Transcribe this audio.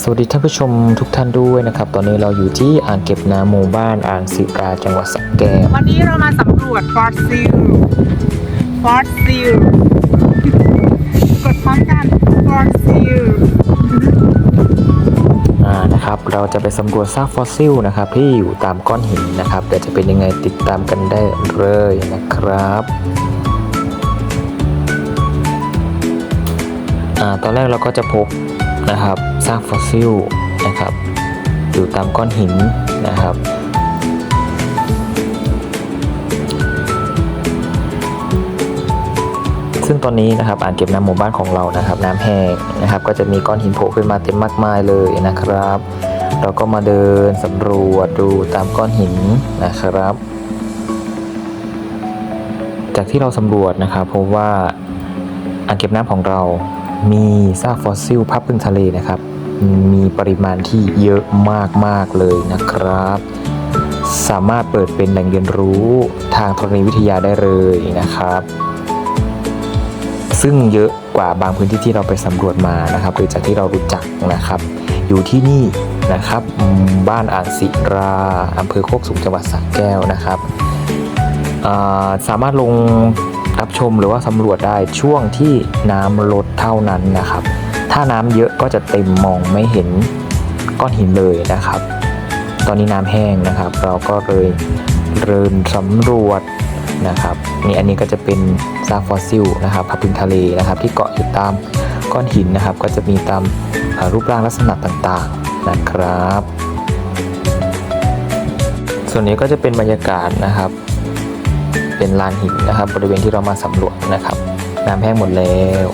สวัสดีท่านผู้ชมทุกท่านด้วยนะครับ ตอนนี้เราอยู่ที่อ่างเก็บน้ำหมู่บ้านอ่างศิราจังหวัดสระแก้ววันนี้เรามาสำรวจฟอสซิล ฟอสซิล กดพร้อมกัน ฟอสซิล อ่านะครับ เราจะไปสำรวจซากฟอสซิลนะครับที่อยู่ตามก้อนหินนะครับแต่จะเป็นยังไงติดตามกันได้เลยนะครับอ่าตอนแรกเราก็จะพบ นะครับซากฟอสซิลนะครับอยู่ตามก้อนหินนะครับซึ่งตอนนี้นะครับอ่างเก็บน้ำหมู่บ้านของเรานะครับ น้ำแห้งนะครับ ก็จะมีก้อนหินโผล่ขึ้นมาเต็มมากมายเลยนะครับ เราก็มาเดินสำรวจดูตามก้อนหินนะครับ จากที่เราสำรวจนะครับพบว่าอ่างเก็บน้ำของเรา มีซากฟอสซิลพับพึ่งทะเลนะครับ มีปริมาณที่เยอะมากๆเลยนะครับ สามารถเปิดเป็นแหล่งเรียนรู้ทางธรณีวิทยาได้เลยนะครับ ซึ่งเยอะกว่าบางพื้นที่ที่เราไปสำรวจมานะครับโดยจากที่เรารู้จักนะครับ อยู่ที่นี่นะครับบ้านอ่างศิราอำเภอโคกสูงจังหวัดสระแก้วนะครับ สามารถลง รับชมหรือว่าสำรวจได้ช่วงที่น้ำลดเท่านั้นนะครับ ถ้าน้ำเยอะก็จะเต็มมองไม่เห็นก้อนหินเลยนะครับ ตอนนี้น้ำแห้งนะครับ เราก็เลยเดินสำรวจนะครับนี่อันนี้ก็จะเป็นซากฟอสซิลนะครับพับพึงทะเลนะครับ ที่เกาะอยู่ตามก้อนหินนะครับ ก็จะมีตามรูปร่างลักษณะต่างๆนะครับ ส่วนนี้ก็จะเป็นบรรยากาศนะครับ เป็นลานหินนะครับ บริเวณที่เรามาสำรวจนะครับ น้ำแห้งหมดแล้ว